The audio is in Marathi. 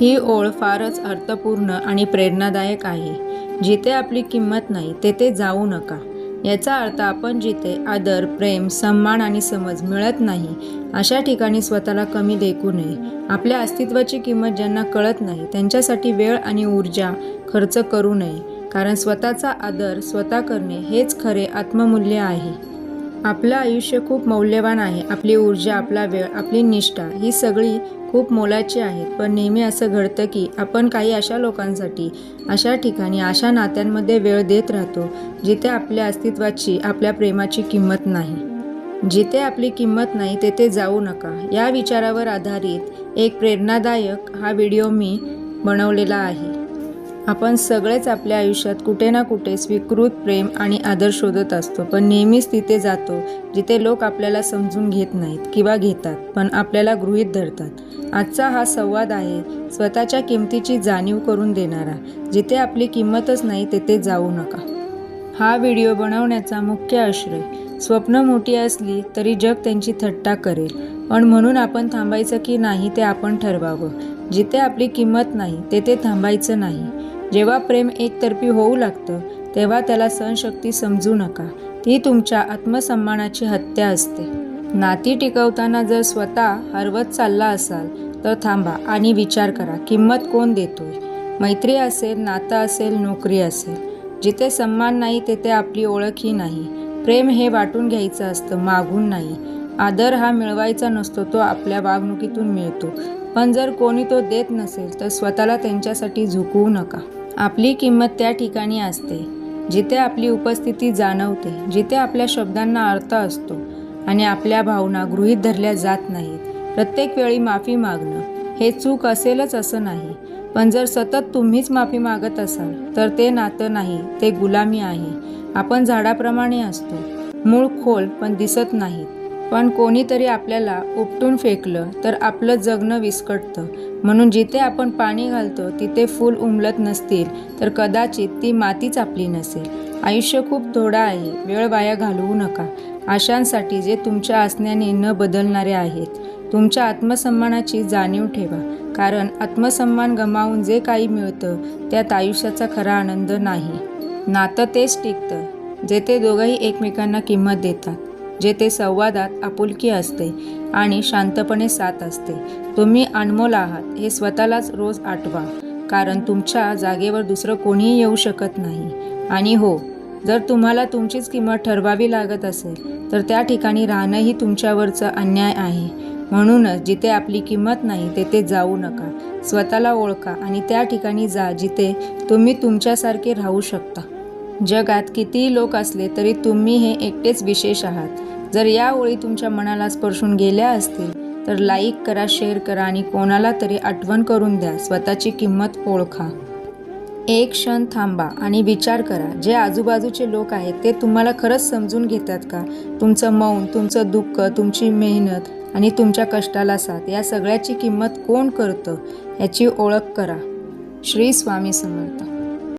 ही ओळ फारच अर्थपूर्ण आणि प्रेरणादायक आहे. जिथे आपली किंमत नाही तेथे जाऊ नका. याचा अर्थ आपण जिथे आदर प्रेम सन्मान आणि समज मिळत नाही अशा ठिकाणी स्वतःला कमी देखू नये. आपल्या अस्तित्वाची किंमत ज्यांना कळत नाही त्यांच्यासाठी वेळ आणि ऊर्जा खर्च करू नये. कारण स्वतःचा आदर स्वतः करणे हेच खरे आत्ममूल्य आहे. आपलं आयुष्य खूप मौल्यवान आहे. आपली ऊर्जा आपला वेळ आपली निष्ठा ही सगळी खूप मोलाची आहेत. पण नेहमी असं घडतं की आपण काही अशा लोकांसाठी अशा ठिकाणी अशा नात्यांमध्ये वेळ देत राहतो जिथे आपल्या अस्तित्वाची आपल्या प्रेमाची किंमत नाही. जिथे आपली किंमत नाही तेथे जाऊ नका. या विचारावर आधारित एक प्रेरणादायक हा व्हिडिओ मी बनवलेला आहे. आपण सगळेच आपल्या आयुष्यात कुठे ना कुठे स्वीकृत प्रेम आणि आदर शोधत असतो. पण नेहमीच तिथे जातो जिथे लोक आपल्याला समजून घेत नाहीत किंवा घेतात पण आपल्याला गृहीत धरतात. आजचा हा संवाद आहे स्वतःच्या किमतीची जाणीव करून देणारा जिथे आपली किंमतच नाही तेथे जाऊ नका. हा व्हिडिओ बनवण्याचा मुख्य आश्रय स्वप्न मोठी असली तरी जग त्यांची थट्टा करेल. पण म्हणून आपण थांबायचं की नाही ते आपण ठरवावं. जिथे आपली किंमत नाही तेथे थांबायचं नाही. जेव्हा प्रेम एकतर्फी होऊ लागतं तेव्हा त्याला सहनशक्ती समजू नका. ती तुमच्या आत्मसन्मानाची हत्या असते. नाती टिकवताना जर स्वतः हरवत चालला असाल तर थांबा आणि विचार करा किंमत कोण देतोय? मैत्री असेल नातं असेल नोकरी असेल. जिथे सन्मान नाही तेथे आपली ओळखही नाही. प्रेम हे वाटून घ्यायचं असतं मागून नाही. आदर हा मिळवायचा नसतो तो आपल्या वागणुकीतून मिळतो. पण जर कोणी तो देत नसेल तर स्वतःला त्यांच्यासाठी झुकवू नका. आपली किंमत त्या ठिकाणी असते जिथे आपली उपस्थिती जाणवते जिथे आपल्या शब्दांना अर्थ असतो आणि आपल्या भावना गृहीत धरल्या जात नाहीत. प्रत्येक वेळी माफी मागणं हे चूक असेलच असं नाही पण जर सतत तुम्हीच माफी मागत असाल तर ते नातं नाही ते गुलामी आहे. आपण झाडाप्रमाणे असतो. मूळ खोल पण दिसत नाहीत. पण कोणीतरी आपल्याला उपटून फेकलं तर आपलं जगणं विस्कटतं. म्हणून जिथे आपण पाणी घालतो तिथे फूल उमलत नसतील तर कदाचित ती मातीच आपली नसेल. आयुष्य खूप थोडं आहे वेळ वाया घालवू नका. आशांसाठी जे तुमच्या असण्याने न बदलणारे आहेत तुमच्या आत्मसन्मानाची जाणीव ठेवा. कारण आत्मसन्मान गमावून जे काही मिळतं त्यात आयुष्याचा खरा आनंद नाही. नातं तेच टिकतं जेथे दोघंही एकमेकांना किंमत देतात. जेथे संवादात आपुलकी असते आणि शांतपणे साथ असते. तुम्ही अनमोल आहात हे स्वतःलाच रोज आठवा. कारण तुमच्या जागेवर दुसरं कोणीही येऊ शकत नाही. आणि हो जर तुम्हाला तुमचीच किंमत ठरवावी लागत असेल तर त्या ठिकाणी राहणंही तुमच्यावरचं अन्याय आहे. म्हणूनच जिथे आपली किंमत नाही तेथे जाऊ नका. स्वतःला ओळखा आणि त्या ठिकाणी जा जिथे तुम्ही तुमच्यासारखे राहू शकता. जगात कितीही लोक असले तरी तुम्ही हे एकटेच विशेष आहात. जर या ओळी तुमच्या मनाला स्पर्शून गेल्या असतील तर लाईक करा शेअर करा आणि कोणाला तरी आठवण करून द्या. स्वतःची किंमत ओळखा. एक क्षण थांबा आणि विचार करा. जे आजूबाजूचे लोक आहेत ते तुम्हाला खरंच समजून घेतात का? तुमचं मौन तुमचं दुःख तुमची मेहनत आणि तुमच्या कष्टाला साथ या सगळ्याची किंमत कोण करतं? याची ओळख करा. श्री स्वामी समर्थ.